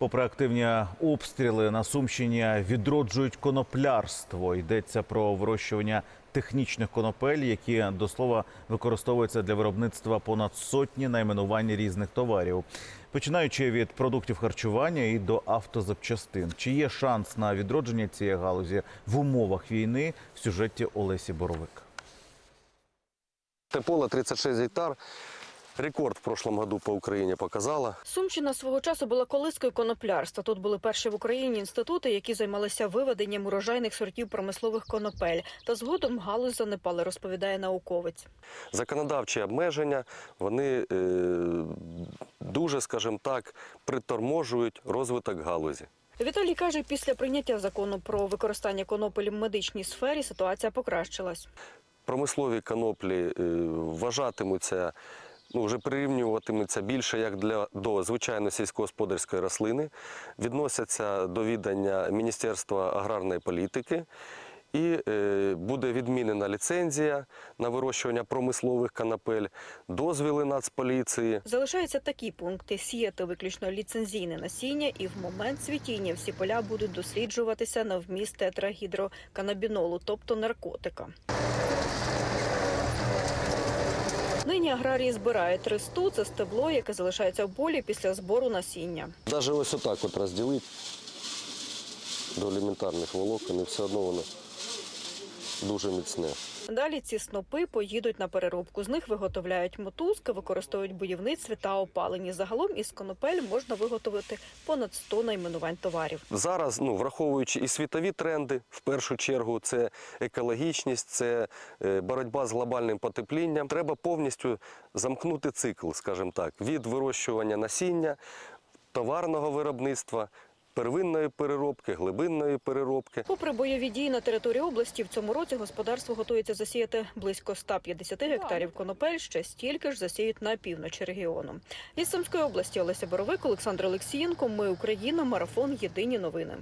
Попри активні обстріли на Сумщині відроджують коноплярство. Йдеться про вирощування технічних конопель, які до слова використовуються для виробництва понад сотні найменувань різних товарів, починаючи від продуктів харчування і до автозапчастин. Чи є шанс на відродження цієї галузі в умовах війни в сюжеті Олесі Боровик? Те поле 36 гектар. Рекорд в прошлом году по Україні показала. Сумщина свого часу була колискою коноплярства. Тут були перші в Україні інститути, які займалися виведенням урожайних сортів промислових конопель. Та згодом галузь занепала, розповідає науковець. Законодавчі обмеження вони е, дуже, скажімо так, приторможують розвиток галузі. Віталій каже, після прийняття закону про використання конопель в медичній сфері ситуація покращилась. Промислові коноплі е, вважатимуться, ну вже прирівнюватимуться більше як для до звичайно сільськогосподарської рослини, відносяться до відання Міністерства аграрної політики. І е, буде відмінена ліцензія на вирощування промислових конопель, дозвіли Нацполіції. Залишаються такі пункти: сіяти виключно ліцензійне насіння, і в момент цвітіння всі поля будуть досліджуватися на вміст тетрагідроканабінолу, тобто наркотика. Нині аграрії збирають ресту, Це стебло, яке залишається в болі після збору насіння. Навіть ось отак от розділити до елементарних волокон, і все одно воно дуже міцне. Далі ці снопи поїдуть на переробку. З них виготовляють мотузки, використовують будівництві та опаленні. Загалом із конопель можна виготовити понад 100 найменувань товарів. Зараз, ну враховуючи і світові тренди, в першу чергу це екологічність, це е, боротьба з глобальним потеплінням. Треба повністю замкнути цикл, скажімо так, від вирощування насіння, товарного виробництва, первинної переробки, глибинної переробки. Попри бойові дії на території області, в цьому році господарство готується засіяти близько 150 гектарів конопель. Ще стільки ж засіють на півночі регіону. Із Сумської області Олеся Боровик, Олександр Олексієнко. Ми Україна. Марафон. Єдині новини.